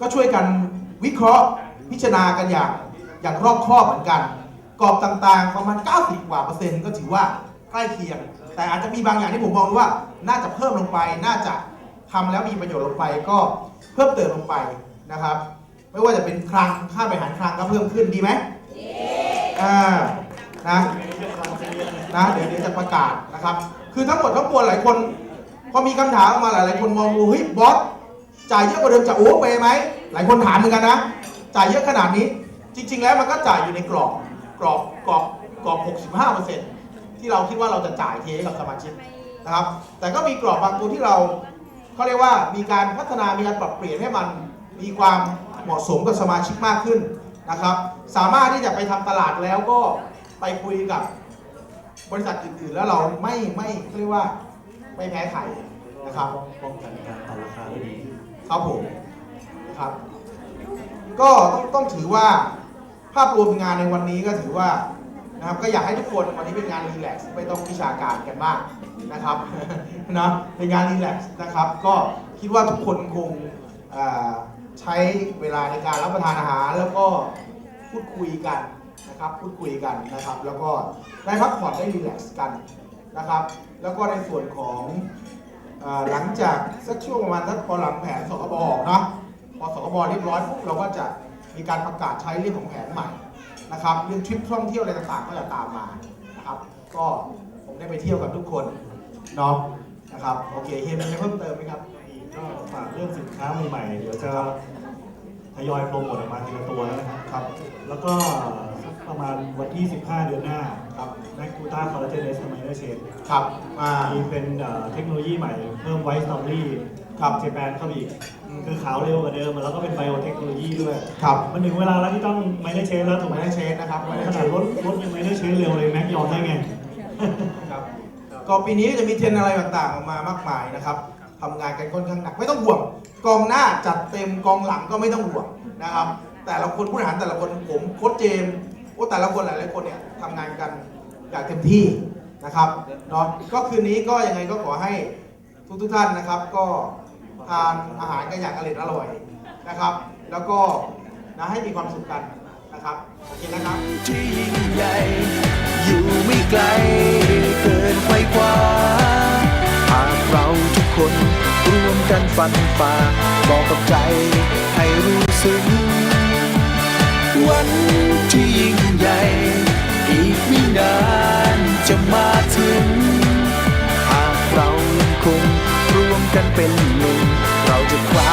ก็ช่วยกันวิเคราะห์พิจารณากันอย่างอย่างรอบคอบเหมือนกันกรอบต่างๆประมาณ 90 กว่าเปอร์เซ็นต์ก็ถือว่าใกล้เคียง แต่อาจจะมีบางอย่างที่ผมมองว่า น่าจะเพิ่มลงไปน่าจะทำแล้วมีประโยชน์ลงไปก็เพิ่มเติมลงไปนะครับ ไม่ว่าจะเป็นคลังค่าบริหารคลังก็เพิ่มขึ้นดีไหมอ่านะนะเดี๋ยวเดี๋ยวจะประกาศนะครับ คือทั้งหมดทั้งมวลหลายคน พอมีคำถามออกมาหลายๆคนมองดูเฮ้ยบอส จ่ายเยอะกว่าเดิมจะโอเวอร์เปย์ไหมหลายคนถามเหมือนกันนะ จ่ายเยอะขนาดนี้ จริง ๆ แล้วมันก็จ่ายอยู่ในกรอบกรอบกรอบกรอบ 65%ที่เราคิดว่าเราจะจ่ายเทให้กับสมาชิกนะครับ แต่ก็มีกรอบบางตัวที่เราเขาเรียกว่ามีการพัฒนามีการปรับเปลี่ยนให้มันมีความเหมาะสมกับสมาชิกมากขึ้นนะครับ สามารถที่จะไปทำตลาดแล้วก็ไปคุยกับบริษัทอื่นๆ แล้วเราไม่ไม่เขาเรียกว่าไม่แพ้ใครนะครับป้องกันการต่อราคาได้ดี ครับผมนะครับ ก็ต้องต้องถือว่าภาพรวมงานในวันนี้ก็ถือว่านะครับก็อยากให้ทุกคนวันนี้เป็นงานรีแลกซ์ไม่ต้องวิชาการกันมากนะครับนะเป็นงานรีแลกซ์นะครับ ก็คิดว่าทุกคนคงใช้เวลาในการรับประทานอาหาร แล้วก็พูดคุยกันนะครับ พูดคุยกันนะครับ แล้วก็ได้พักผ่อนได้รีแลกซ์กันนะครับ แล้วก็ในส่วนของ หลังจากสักช่วงประมาณสักพอหลังแผนสคบออกเนาะพอสคบเรียบร้อยปุ๊บเราก็จะมีการประกาศใช้เรื่องของแผนใหม่นะครับเรื่องทริปท่องเที่ยวอะไรต่างๆ ก็จะตามมานะครับ ก็ผมได้ไปเที่ยวกับทุกคนเนาะนะครับโอเคเฮียมีอะไรเพิ่มเติมไหมครับกก็ฝากเรื่องสินค้าใหม่ๆเดี๋ยวจะ ทยอยโปรโมทออกมาทีละตัวนะครับครับ แล้วก็สักประมาณวันที่ 15 เดือนหน้าครับแมคกูต้าคอลลาเจนเอสไมเนอร์เชนครับมามีเป็นเอ่อเทคโนโลยีใหม่เพิ่มไวท์สตรอเบอรี่ครับเจแปนเข้าไปอีก อืม คือขาวเร็วกว่าเดิม แล้วก็เป็นไบโอเทคโนโลยีด้วย ครับมันถึงเวลาแล้วที่ต้องไมเนอร์เชนแล้วถูกไหมไม่ได้เชนนะครับไม่ได้ขเชนาดนรถรถยังไมเนอร์เชนเร็วเลยแม็กยอมได้ไง ครับก็ปีนี้ก็จะมีเทรนด์อะไรต่างๆออกมามากมายนะครับ ทำงานกันค่อนข้างหนัก ไม่ต้องห่วงกองหน้าจัดเต็มกองหลังก็ไม่ต้องห่วงนะครับ แต่ละคนผู้บริหารแต่ละคนผมโค้ชเจมส์โอ้แต่ละคนหลายๆคนเนี่ยทำงานกันอย่างเต็มที่นะครับเนาะก็คืนนี้ก็ยังไงก็ขอให้ทุกทุกๆท่านนะครับ ก็ทานอาหารกันอย่างอร่อยอร่อยนะครับ แล้วก็นะให้มีความสุขกันนะครับโอเคนะครับที่ยิ่งใหญ่อยู่ไม่ไกล ฟันฝ่าบอกกับใจให้รู้สึกวันที่ยิ่งใหญ่ อีกไม่นานจะมาถึง หากเราคงรวมกันเป็นหนึ่ง เราจะคว้า